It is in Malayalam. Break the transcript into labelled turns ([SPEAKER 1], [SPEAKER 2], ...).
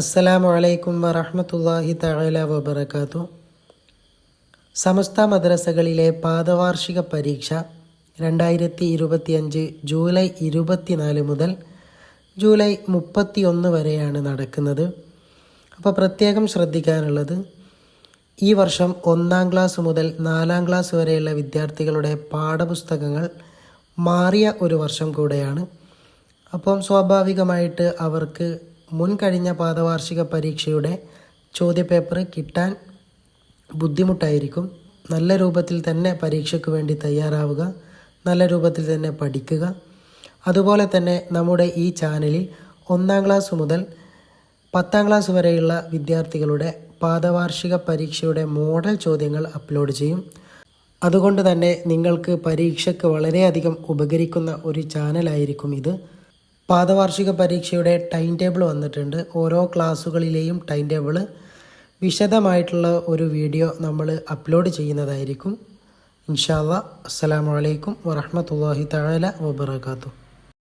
[SPEAKER 1] അസ്സലാമു അലൈക്കും വറഹമത്തല്ലാഹി തആല വബറകാതു സമസ്ത മദ്രസകളിലെ പാദവാർഷിക പരീക്ഷ രണ്ടായിരത്തി ഇരുപത്തിയഞ്ച് ജൂലൈ ഇരുപത്തിനാല് മുതൽ ജൂലൈ മുപ്പത്തിയൊന്ന് വരെയാണ് നടക്കുന്നത്. അപ്പോൾ പ്രത്യേകം ശ്രദ്ധിക്കാനുള്ളത് ഈ വർഷം ഒന്നാം ക്ലാസ് മുതൽ നാലാം ക്ലാസ് വരെയുള്ള വിദ്യാർത്ഥികളുടെ പാഠപുസ്തകങ്ങൾ മാറിയ ഒരു വർഷം കൂടെയാണ്. അപ്പം സ്വാഭാവികമായിട്ട് അവർക്ക് മുൻ കഴിഞ്ഞ പാദവാർഷിക പരീക്ഷയുടെ ചോദ്യപേപ്പർ കിട്ടാൻ ബുദ്ധിമുട്ടായിരിക്കും. നല്ല രൂപത്തിൽ തന്നെ പരീക്ഷയ്ക്ക് വേണ്ടി തയ്യാറാവുക. നല്ല രൂപത്തിൽ തന്നെ പഠിക്കുക. അതുപോലെ തന്നെ നമ്മുടെ ഈ ചാനലിൽ ഒന്നാം ക്ലാസ് മുതൽ പത്താം ക്ലാസ് വരെയുള്ള വിദ്യാർത്ഥികളുടെ പാദവാർഷിക പരീക്ഷയുടെ മോഡൽ ചോദ്യങ്ങൾ അപ്ലോഡ് ചെയ്യും. അതുകൊണ്ട് തന്നെ നിങ്ങൾക്ക് പരീക്ഷയ്ക്ക് വളരെയധികം ഉപകരിക്കുന്ന ഒരു ചാനലായിരിക്കും ഇത്. പാദവാർഷിക പരീക്ഷയുടെ ടൈം ടേബിൾ വന്നിട്ടുണ്ട്. ഓരോ ക്ലാസ്സുകളിലെയും ടൈം ടേബിൾ വിശദമായിട്ടുള്ള ഒരു വീഡിയോ നമ്മൾ അപ്ലോഡ് ചെയ്യുന്നതായിരിക്കും. ഇൻഷാല്ല അസ്സാം വലൈക്കും അലൈക്കും വറഹ്മത്തുള്ളാഹി തആല വബറകാതുഹു.